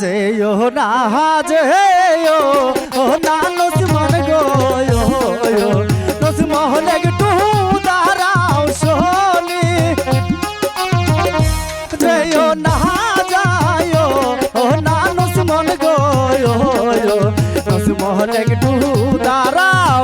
যেও না যেও ও না নসমান গো নসমহন একটু দাঁড়াও শোনি। যেও না যায় ও না নসমন গো নসমহন একটু দাঁড়াও।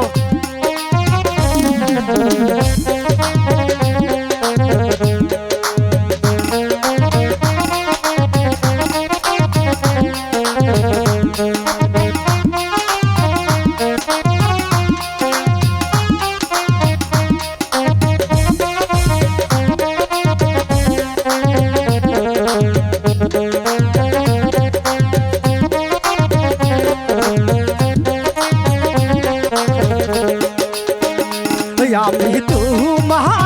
आप तू महा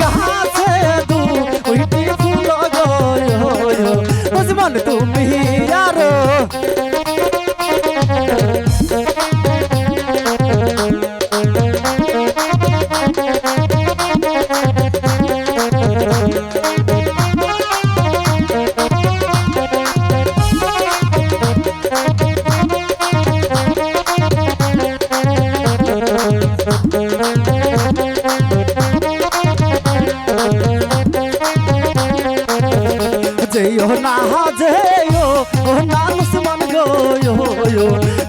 যেও না যেও ও না দুশ্মন গো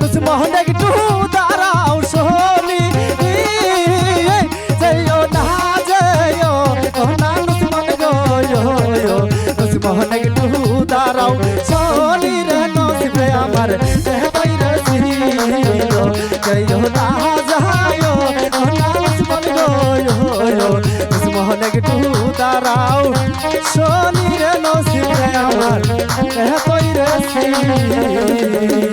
দুশ্মন একটু দাঁড়াও শোনি যেও না যেও ও না দুশ্মন গো দুশ্মন একটু দাঁড়াও শোনি রে নসিবে আমার যেও না যাও ও না দুশ্মন গো দুশ্মন একটু দাঁড়াও শনি রে নসিবে আমার এতই রে ছিল